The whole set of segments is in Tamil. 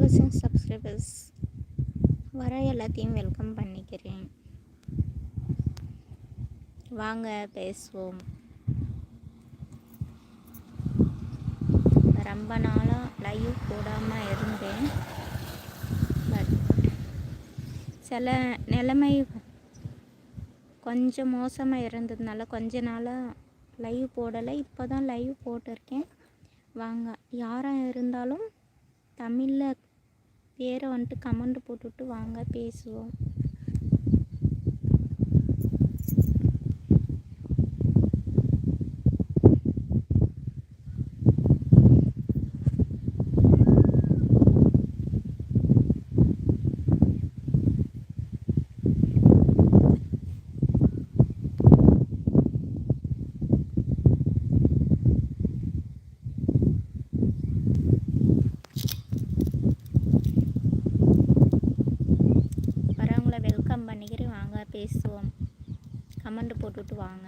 வியூவர்ஸ் அண்ட் சப்ஸ்கிரைபர்ஸ் வர எல்லாத்தையும் வெல்கம் பண்ணிக்கிறேன். வாங்க பேசுவோம். ரொம்ப நாளாக லைவ் போடாமல் இருந்தேன். பட் சில நிலைமை கொஞ்சம் மோசமாக இருந்ததுனால கொஞ்ச நாளாக லைவ் போடலை. இப்போ தான் லைவ் போட்டிருக்கேன். வாங்க யாராக இருந்தாலும் தமிழில் பேரை வந்துட்டு கமெண்ட் போட்டுவிட்டு வாங்க பேசுவோம் வரவங்கள வெல்கம் பண்ணிக்கிறேன் வாங்க பேசுவோம் கமெண்ட் போட்டுவிட்டு வாங்க.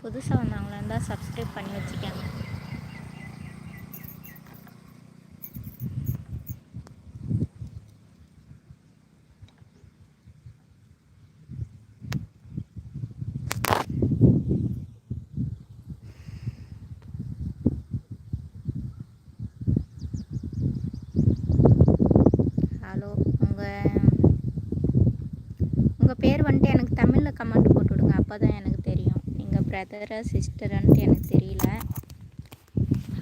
புதுசாக வந்தாங்களா இருந்தால் சப்ஸ்கிரைப் பண்ணி வச்சுக்கோங்க ஹலோ உங்கள் உங்கள் பேர் வந்துட்டு எனக்கு தமிழில் கமெண்ட் போட்டு விடுங்க. அப்போ தான் எனக்கு தெரியும். நீங்கள் பிரதரா சிஸ்டரான்ட்டு எனக்கு தெரியல.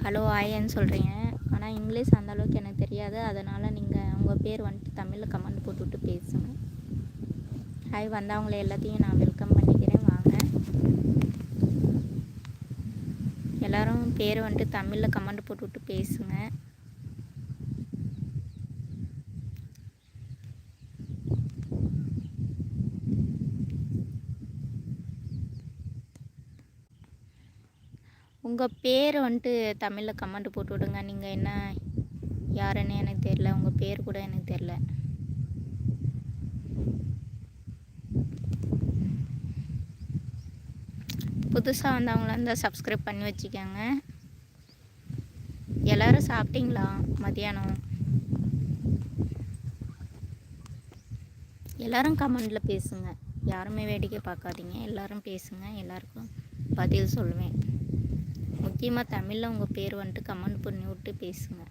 ஹலோ ஆயன்னு சொல்கிறீங்க ஆனால் இங்கிலீஷ் அந்த அளவுக்கு எனக்கு தெரியாது. அதனால் நீங்கள் உங்கள் பேர் வந்துட்டு தமிழில் கமெண்ட் போட்டுவிட்டு பேசுங்க. ஹாய் வந்தவங்கள எல்லாத்தையும் நான் வெல்கம் பண்ணிக்கிறேன். வாங்க. எல்லாரும் பேர் வந்துட்டு தமிழில் கமெண்ட் போட்டுவிட்டு பேசுங்க. உங்கள் பேர் வந்துட்டு தமிழில் கமெண்ட் போட்டு விடுங்க. நீங்கள் என்ன யாருன்னு எனக்கு தெரில உங்கள் பேர் கூட எனக்கு தெரில புதுசாக வந்தவங்கள இருந்தால் சப்ஸ்கிரைப் பண்ணி வச்சுக்கோங்க. எல்லோரும் சாப்பிட்டீங்களா மதியானம் எல்லோரும் கமெண்டில் பேசுங்க. யாருமே வேடிக்கை பார்க்காதீங்க. எல்லோரும் பேசுங்க. எல்லாருக்கும் பதில் சொல்லுவேன். முக்கியமாக தமிழில் உங்கள் பேர் வந்துட்டு கமெண்ட் பண்ணி விட்டு பேசுங்க.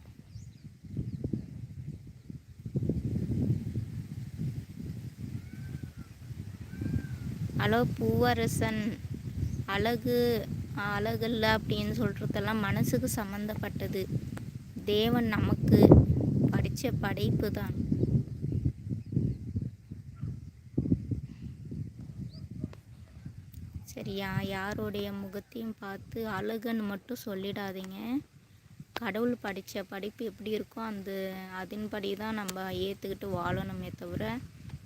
ஹலோ பூவரசன். அழகு அழகல்ல அப்படின்னு சொல்கிறதெல்லாம் மனசுக்கு சம்மந்தப்பட்டது தேவன் நமக்கு படித்த படைப்பு தான் சரியா? யாருடைய முகத்தையும் பார்த்து அழகுன்னு மட்டும் சொல்லிடாதீங்க. கடவுள் படித்த படிப்பு எப்படி இருக்கோ அந்த அதன்படி தான் நம்ம ஏற்றுக்கிட்டு வாழணுமே தவிர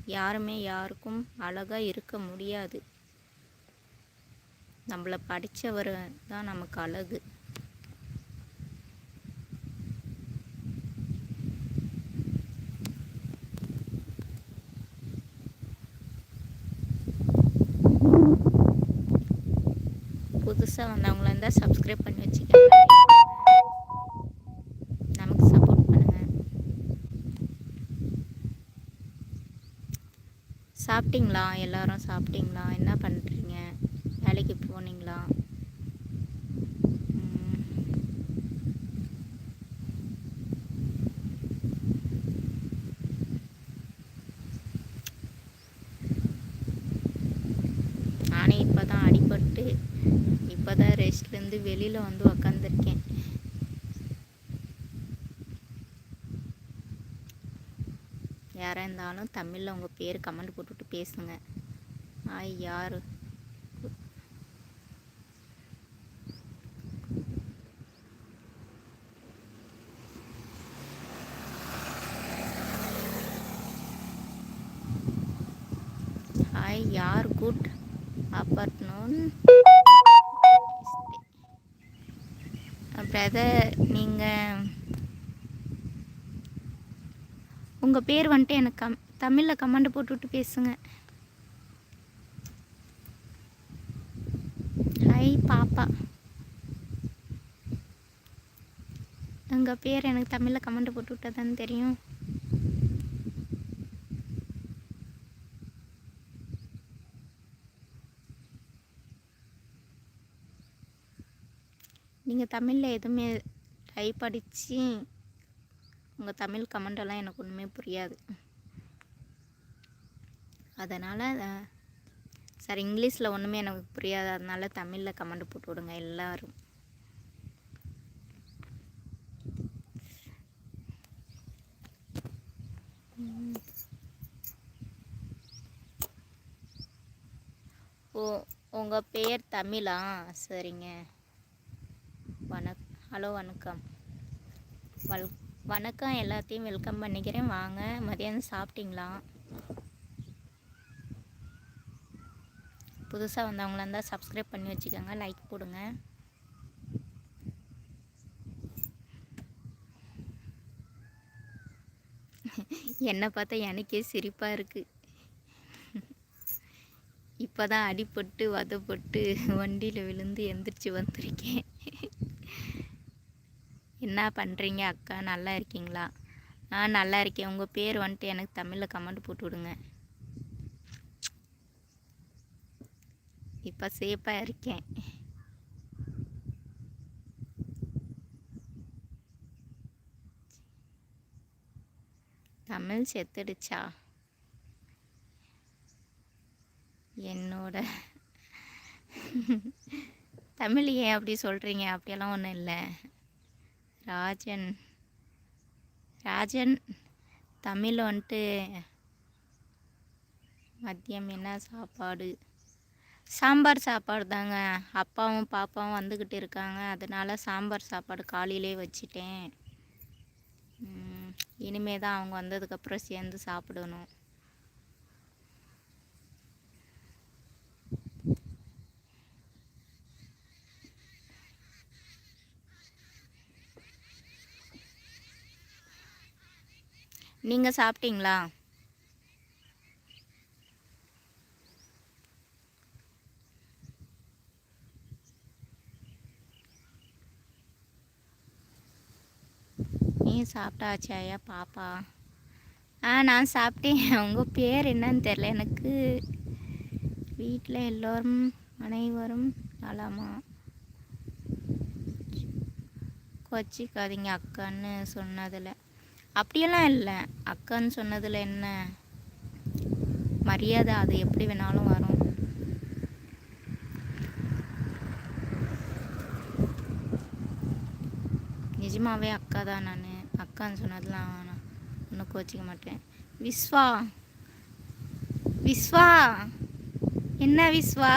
யாருமே யாருக்கும் அழகாக இருக்க முடியாது. நம்மளை படித்தவர் தான் நமக்கு அழகு. புதுசாக வந்தவங்களா இருந்தால் சப்ஸ்கிரைப் பண்ணி வச்சுக்கோங்க. நமக்கு சப்போர்ட் பண்ணுங்கள் சாப்பிட்டீங்களா? எல்லாரும் சாப்பிட்டீங்களா? என்ன பண்ணுறீங்க வேலைக்கு போனீங்களா ம். நானே இப்போ தான் அடிபட்டு இப்போ இருந்து வெளியில் வந்து உக்காந்துருக்கேன். யாராக இருந்தாலும் தமிழில் உங்கள் பேர் கமெண்ட் போட்டுவிட்டு பேசுங்க. ஆய் யார்? ஹாய் யார் குட்? ஆஃப்டர்நூன் பிரதர் நீங்கள் உங்கள் பேர் வந்துட்டு எனக்கு கம் தமிழில் கமெண்ட் போட்டுவிட்டு பேசுங்க. ஹாய் பாப்பா. உங்கள் பேர் எனக்கு தமிழில் கமெண்ட் போட்டு விட்டதான்னு தெரியும். நீங்கள் தமிழில் எதுவுமே டைப் அடித்து உங்கள் தமிழ் கமெண்டெல்லாம் எனக்கு ஒன்றுமே புரியாது. அதனால் சார் இங்கிலீஷில் ஒன்றுமே எனக்கு புரியாது. அதனால் தமிழில் கமெண்ட் போட்டு விடுங்க எல்லோரும். ஓ உங்கள் பெயர் தமிழா? சரிங்க. வணக் ஹலோ வணக்கம். வல் வணக்கம் எல்லாத்தையும் வெல்கம் பண்ணிக்கிறேன். வாங்க மதியானம் சாப்பிட்டீங்களா? புதுசாக வந்தவங்களா இருந்தால் சப்ஸ்கிரைப் பண்ணி வச்சுக்கோங்க லைக் போடுங்க. என்னை பார்த்தா எனக்கே சிரிப்பாக இருக்குது இப்போ தான் அடிப்பட்டு வதப்பட்டு வண்டியில் விழுந்து எந்திரிச்சு வந்திருக்கேன். என்ன பண்ணுறீங்க அக்கா? நல்லா இருக்கீங்களா? ஆ நல்லா இருக்கேன். உங்கள் பேர் வந்துட்டு எனக்கு தமிழில் கமெண்ட் போட்டு விடுங்க. இப்போ சேஃபாக இருக்கேன். தமிழ் செத்துடுச்சா? என்னோட தமிழ் ஏன் அப்படி சொல்கிறீங்க அப்படியெல்லாம் ஒன்றும் இல்லை. ராஜன். ராஜன் தமிழ் வந்துட்டு மதியம் என்ன சாப்பாடு? சாம்பார் சாப்பாடு தாங்க. அப்பாவும் பாப்பாவும் வந்துக்கிட்டு இருக்காங்க. அதனால் சாம்பார் சாப்பாடு காலையிலே வச்சிட்டேன். இனிமே தான் அவங்க வந்ததுக்கப்புறம் சேர்ந்து சாப்பிடணும். நீங்கள் சாப்பிட்டீங்களா? நீ சாப்பிட்டாச்சாயா பாப்பா? ஆ நான் சாப்பிட்டேன். உங்கள் பேர் என்னன்னு தெரில எனக்கு. வீட்டில் எல்லோரும் அனைவரும் நலமா? கொச்சிக்காதீங்க அக்கான்னு சொன்னதில். அப்படியெல்லாம் இல்லை. அக்கான்னு சொன்னதில் என்ன? மரியாதை அது எப்படி வேணாலும் வரும். நிஜமாவே அக்கா தான் நான். அக்கான்னு சொன்னதெல்லாம் நான் ஒன்றும் கோச்சிக்க மாட்டேன். விஸ்வா! விஸ்வா! என்ன விஸ்வா?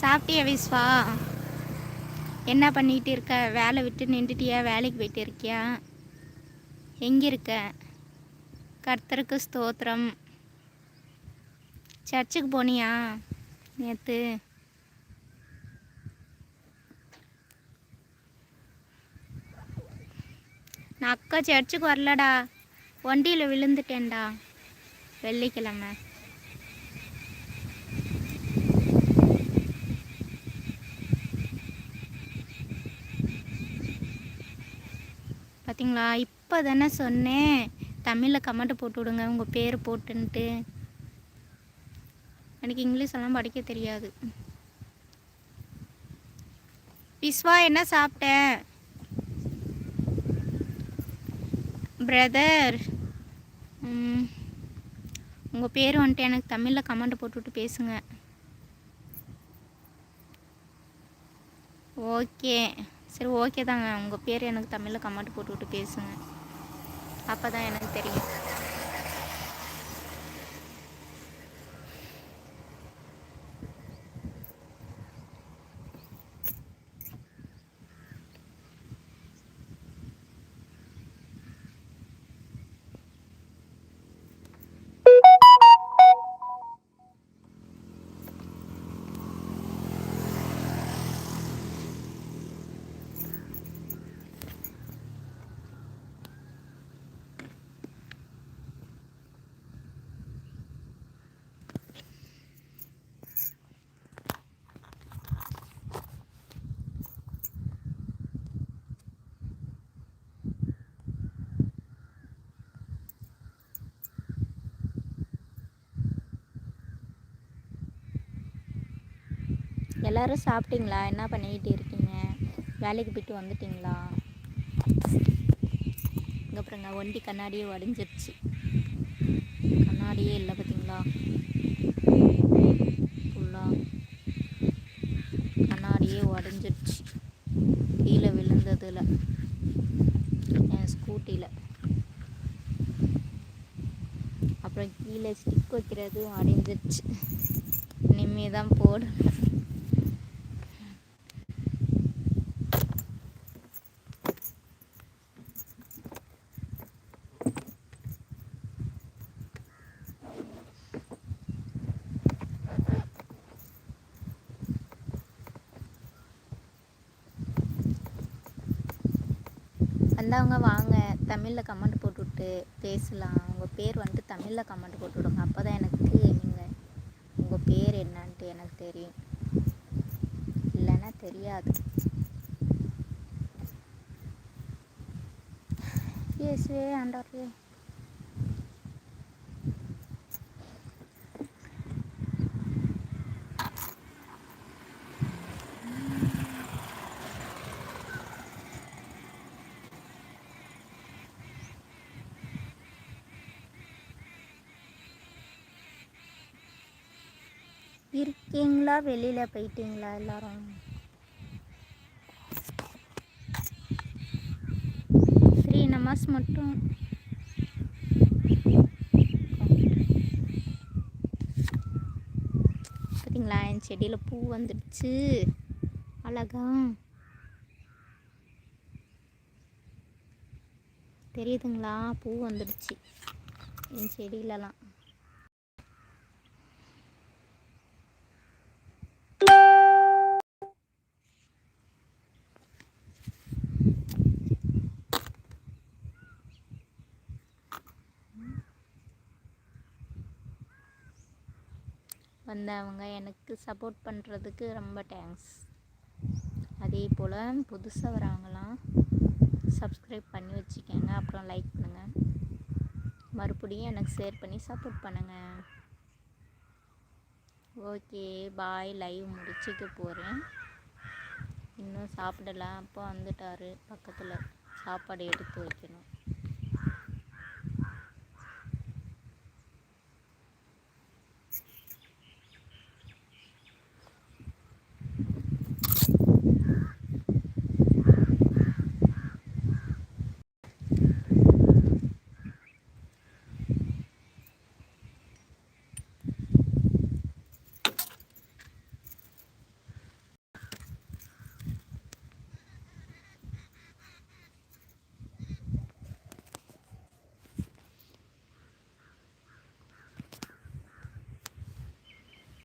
சாப்பிட்டியா விஸ்வா? என்ன பண்ணிகிட்டு இருக்க? வேலை விட்டு நின்றுட்டியா வேலைக்கு போயிட்டு இருக்கியா? எங்கே இருக்க? கர்த்தருக்கு ஸ்தோத்திரம். சர்ச்சுக்கு போனியா? நேற்று நான் அக்கா சர்ச்சுக்கு வரலடா. வண்டியில் விழுந்துட்டேன்டா. வெள்ளிக்கிழமை. பார்த்தீங்களா இப்போ தானே சொன்னேன். தமிழில் கமெண்ட் போட்டு விடுங்க உங்கள் பேர் போட்டுன்ட்டு. எனக்கு இங்கிலீஷ் எல்லாம் படிக்க தெரியாது. விஸ்வா என்ன சாப்பிட்டேன் பிரதர் உங்கள் பேர் வந்துட்டு எனக்கு தமிழில் கமெண்ட் போட்டுவிட்டு பேசுங்க. ஓகே சரி ஓகே தாங்க. உங்கள் பேர் எனக்கு தமிழில் கமெண்ட் போட்டுவிட்டு பேசுங்க. அப்போ தான் எனக்கு தெரியும். எல்லாரும் சாப்பிட்டீங்களா? என்ன பண்ணிக்கிட்டு இருக்கீங்க? வேலைக்கு போயிட்டு வந்துட்டிங்களா? இங்கே பாருங்க வண்டி கண்ணாடியே உடஞ்சிருச்சு. கண்ணாடியே இல்லை பார்த்தீங்களா ஃபுல்லாக கண்ணாடியே உடஞ்சிருச்சு. கீழே விழுந்ததில். என் ஸ்கூட்டியில் அப்புறம் கீழே ஸ்டிக் வைக்கிறதும் அடைஞ்சிருச்சு இனிமே தான் போடணும் வந்தவங்க வாங்க தமிழில் கமெண்ட் போட்டுவிட்டு பேசலாம். உங்கள் பேர் வந்துட்டு தமிழில் கமெண்ட் போட்டுவிடுங்க. அப்போ தான் எனக்கு நீங்கள் உங்கள் பேர் என்னன்ட்டு எனக்கு தெரியும். இல்லைன்னா தெரியாது. இயேசுவே ஆண்டவரே இருக்கீங்களா? வெளியில் போயிட்டீங்களா எல்லாரும்? த்ரீ நமாஸ் மட்டும். பார்த்தீங்களா என் செடியில் பூ வந்துடுச்சு. அழகா. தெரியுதுங்களா? பூ வந்துடுச்சு. என் செடியிலலாம். வந்தவங்க எனக்கு சப்போர்ட் பண்ணுறதுக்கு ரொம்ப தேங்க்ஸ் அதே போல் புதுசாக வரவங்களாம் சப்ஸ்கிரைப் பண்ணி வச்சுக்கோங்க. அப்புறம் லைக் பண்ணுங்கள் மறுபடியும் எனக்கு ஷேர் பண்ணி சப்போர்ட் பண்ணுங்கள் ஓகே பாய் லைவ் முடிச்சுக்க போகிறேன் இன்னும் சாப்பிடலாம். அப்போ வந்துட்டார். பக்கத்தில் சாப்பாடு எடுத்து வைக்கணும்.